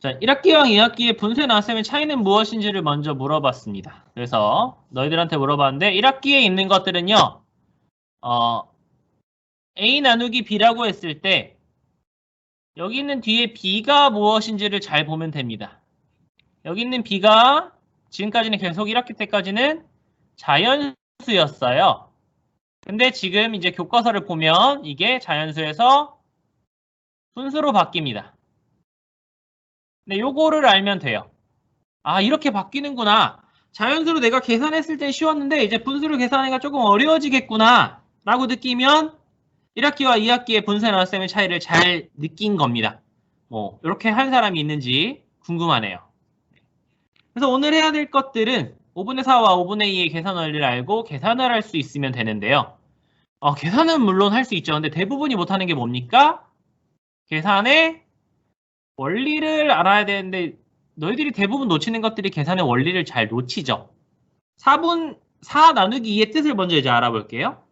자, 1학기와 2학기의 분수에 나왔으면 차이는 무엇인지를 먼저 물어봤습니다. 그래서 너희들한테 물어봤는데 1학기에 있는 것들은요. 어, A 나누기 B라고 했을 때 여기 있는 뒤에 B가 무엇인지를 잘 보면 됩니다. 여기 있는 B가 지금까지는 계속 1학기 때까지는 자연수였어요. 근데 지금 이제 교과서를 보면 이게 자연수에서 분수로 바뀝니다. 네, 요거를 알면 돼요. 아, 이렇게 바뀌는구나. 자연수로 내가 계산했을 때 쉬웠는데 이제 분수를 계산하기가 조금 어려워지겠구나. 라고 느끼면 1학기와 2학기의 분수에 나왔음의 차이를 잘 느낀 겁니다. 뭐 이렇게 한 사람이 있는지 궁금하네요. 그래서 오늘 해야 될 것들은 5분의 4와 5분의 2의 계산 원리를 알고 계산을 할 수 있으면 되는데요. 어, 계산은 물론 할 수 있죠. 근데 대부분이 못하는 게 뭡니까? 계산의 원리를 알아야 되는데 너희들이 대부분 놓치는 것들이 계산의 원리를 잘 놓치죠. 4분 4 나누기 2의 뜻을 먼저 이제 알아볼게요.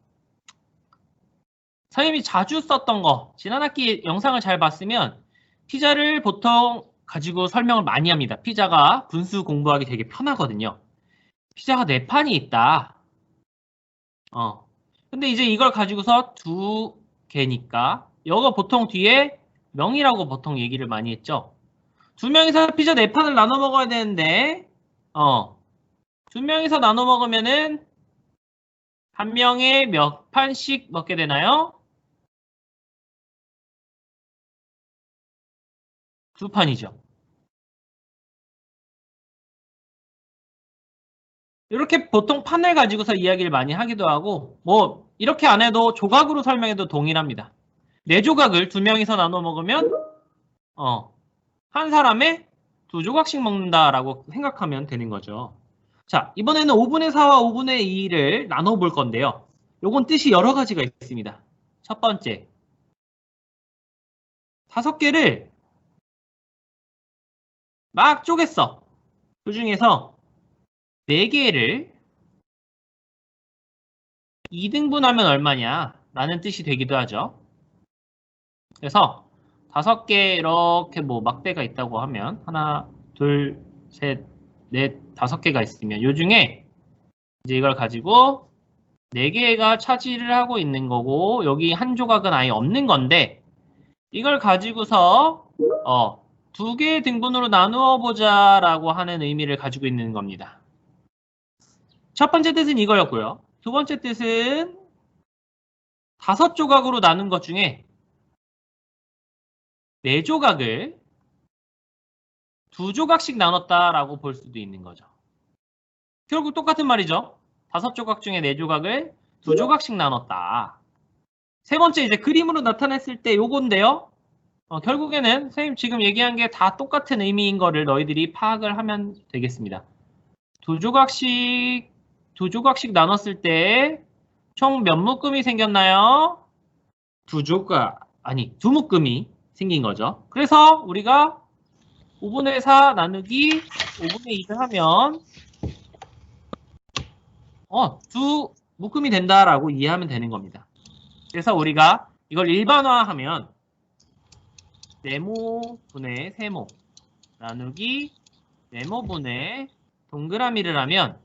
선생님이 자주 썼던 거 지난 학기 영상을 잘 봤으면 피자를 보통 가지고 설명을 많이 합니다. 피자가 분수 공부하기 되게 편하거든요. 피자가 네 판이 있다. 어. 근데 이제 이걸 가지고서 두 개니까 여거 보통 뒤에 명이라고 보통 얘기를 많이 했죠. 두 명이서 피자 네 판을 나눠 먹어야 되는데 어. 두 명이서 나눠 먹으면은 한 명에 몇 판씩 먹게 되나요? 두 판이죠. 이렇게 보통 판을 가지고서 이야기를 많이 하기도 하고 뭐 이렇게 안 해도 조각으로 설명해도 동일합니다. 네 조각을 두 명이서 나눠 먹으면 어, 한 사람에 두 조각씩 먹는다라고 생각하면 되는 거죠. 자, 이번에는 5분의 4와 5분의 2를 나눠 볼 건데요. 요건 뜻이 여러 가지가 있습니다. 첫 번째, 다섯 개를 막 쪼갰어. 그 중에서 4개를 2등분하면 얼마냐 라는 뜻이 되기도 하죠. 그래서 5개 이렇게 뭐 막대가 있다고 하면 하나, 둘, 셋, 넷, 다섯 개가 있으면 요 중에 이제 이걸 가지고 4개가 차지를 하고 있는 거고 여기 한 조각은 아예 없는 건데 이걸 가지고서 어, 두 개의 등분으로 나누어 보자 라고 하는 의미를 가지고 있는 겁니다. 첫 번째 뜻은 이거였고요. 두 번째 뜻은 다섯 조각으로 나눈 것 중에 네 조각을 두 조각씩 나눴다라고 볼 수도 있는 거죠. 결국 똑같은 말이죠. 다섯 조각 중에 네 조각을 두 조각씩 나눴다. 세 번째 이제 그림으로 나타냈을 때 요건데요. 어, 결국에는 선생님 지금 얘기한 게 다 똑같은 의미인 거를 너희들이 파악을 하면 되겠습니다. 두 조각씩 두 조각씩 나눴을 때 총 몇 묶음이 생겼나요? 두 조각 아니 두 묶음이 생긴 거죠. 그래서 우리가 5분의 4 나누기 5분의 2를 하면 어, 두 묶음이 된다라고 이해하면 되는 겁니다. 그래서 우리가 이걸 일반화하면 네모분의 세모 나누기 네모분의 동그라미를 하면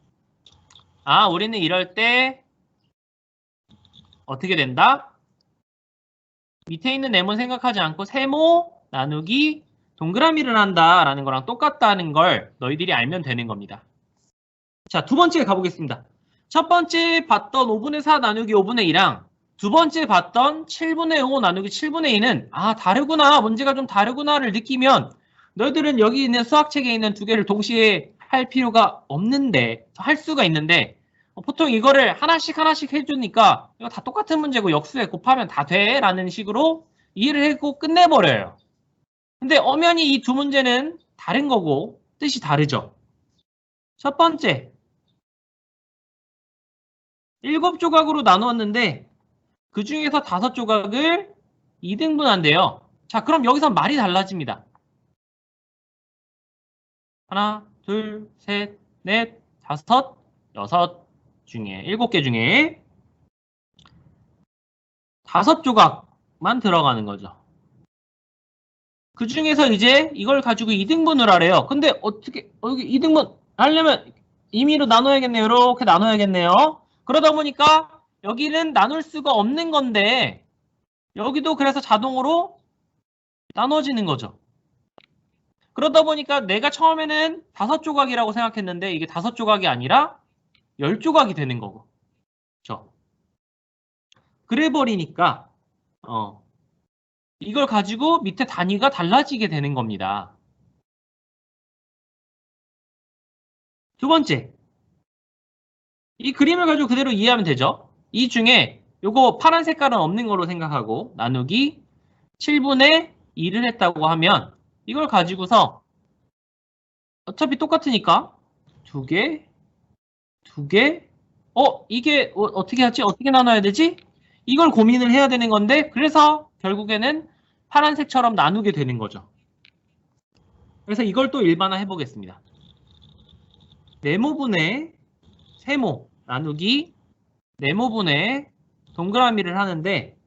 아 우리는 이럴 때 어떻게 된다? 밑에 있는 네모 생각하지 않고 세모 나누기 동그라미를 한다라는 거랑 똑같다는 걸 너희들이 알면 되는 겁니다. 자, 두 번째 가보겠습니다. 첫 번째 봤던 5분의 4 나누기 5분의 2랑 두 번째 봤던 7분의 5 나누기 7분의 2는 아 다르구나 문제가 좀 다르구나를 느끼면 너희들은 여기 있는 수학책에 있는 두 개를 동시에 할 필요가 없는데 할 수가 있는데 어, 보통 이거를 하나씩 하나씩 해주니까 이거 다 똑같은 문제고 역수에 곱하면 다 돼 라는 식으로 이해를 하고 끝내버려요. 근데 엄연히 이 두 문제는 다른 거고 뜻이 다르죠. 첫 번째 일곱 조각으로 나누었는데 그 중에서 다섯 조각을 2등분한대요. 자, 그럼 여기서 말이 달라집니다. 하나, 둘, 셋, 넷, 다섯, 여섯 중에, 일곱 개 중에 다섯 조각만 들어가는 거죠. 그 중에서 이제 이걸 가지고 2등분을 하래요. 근데 어떻게 어, 여기 2등분 하려면 임의로 나눠야겠네요. 이렇게 나눠야겠네요. 그러다 보니까 여기는 나눌 수가 없는 건데 여기도 그래서 자동으로 나눠지는 거죠. 그러다 보니까 내가 처음에는 다섯 조각이라고 생각했는데 이게 다섯 조각이 아니라 열 조각이 되는 거고. 그렇죠? 그래 버리니까 어 이걸 가지고 밑에 단위가 달라지게 되는 겁니다. 두 번째. 이 그림을 가지고 그대로 이해하면 되죠. 이 중에 요거 파란 색깔은 없는 걸로 생각하고 나누기 7분의 2를 했다고 하면 이걸 가지고서 어차피 똑같으니까 두 개, 두 개, 어 이게 어, 떻게 하지? 어떻게 나눠야 되지? 이걸 고민을 해야 되는 건데 그래서 결국에는 파란색처럼 나누게 되는 거죠. 그래서 이걸 또 일반화 해보겠습니다. 네모분의 세모 나누기 네모분의 동그라미를 하는데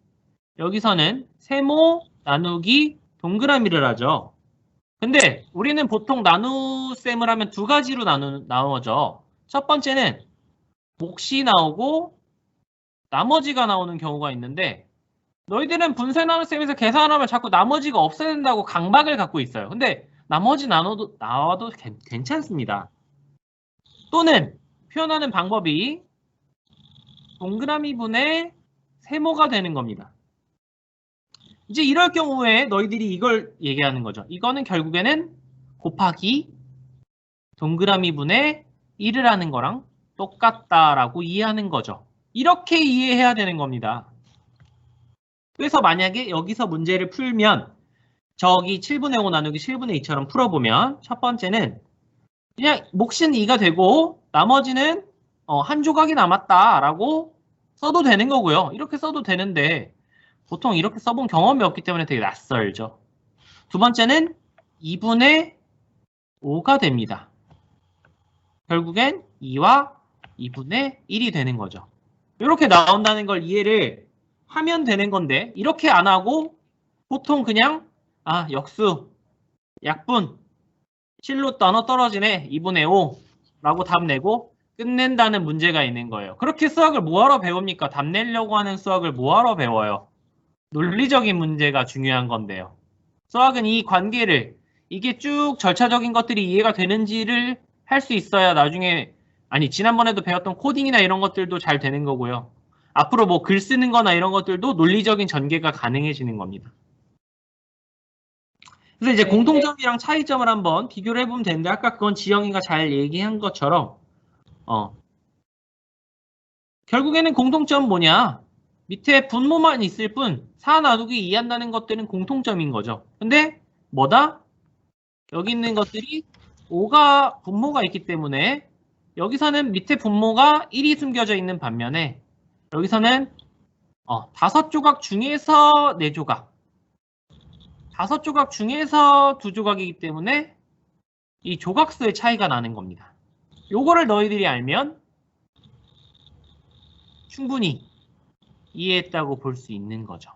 여기서는 세모 나누기 동그라미를 하죠. 근데 우리는 보통 나누셈을 하면 두 가지로 나누, 나누어져. 첫 번째는 몫이 나오고 나머지가 나오는 경우가 있는데 너희들은 분쇄 나눗셈에서 계산하면 자꾸 나머지가 없어야 된다고 강박을 갖고 있어요. 근데 나머지 나눠도 나와도 괜- 괜찮습니다. 또는 표현하는 방법이 동그라미 분의 세모가 되는 겁니다. 이제 이럴 경우에 너희들이 이걸 얘기하는 거죠. 이거는 결국에는 곱하기 동그라미 분의 1을 하는 거랑 똑같다라고 이해하는 거죠. 이렇게 이해해야 되는 겁니다. 그래서 만약에 여기서 문제를 풀면 저기 7분의 5 나누기 7분의 2처럼 풀어보면 첫 번째는 그냥 몫은 2가 되고 나머지는 어, 한 조각이 남았다라고 써도 되는 거고요. 이렇게 써도 되는데 보통 이렇게 써본 경험이 없기 때문에 되게 낯설죠. 두 번째는 2분의 5가 됩니다. 결국엔 2와 2분의 1이 되는 거죠. 이렇게 나온다는 걸 이해를 하면 되는 건데 이렇게 안 하고 보통 그냥 아 역수 약분 실로 나눠 떨어지네 2분의 5 라고 답 내고 끝낸다는 문제가 있는 거예요. 그렇게 수학을 뭐하러 배웁니까? 답 내려고 하는 수학을 뭐하러 배워요? 논리적인 문제가 중요한 건데요. 수학은 이 관계를 이게 쭉 절차적인 것들이 이해가 되는지를 할 수 있어야 나중에 아니 지난번에도 배웠던 코딩이나 이런 것들도 잘 되는 거고요. 앞으로 뭐 글 쓰는 거나 이런 것들도 논리적인 전개가 가능해지는 겁니다. 그래서 이제 네. 공통점이랑 차이점을 한번 비교를 해보면 되는데 아까 그건 지영이가 잘 얘기한 것처럼 어 결국에는 공통점 뭐냐 밑에 분모만 있을 뿐 4 나누기 이해한다는 것들은 공통점인 거죠. 근데 뭐다? 여기 있는 것들이 5가 분모가 있기 때문에 여기서는 밑에 분모가 1이 숨겨져 있는 반면에 여기서는 어, 다섯 조각 중에서 네 조각 다섯 조각 중에서 두 조각이기 때문에 이 조각수의 차이가 나는 겁니다. 요거를 너희들이 알면 충분히 이해했다고 볼 수 있는 거죠.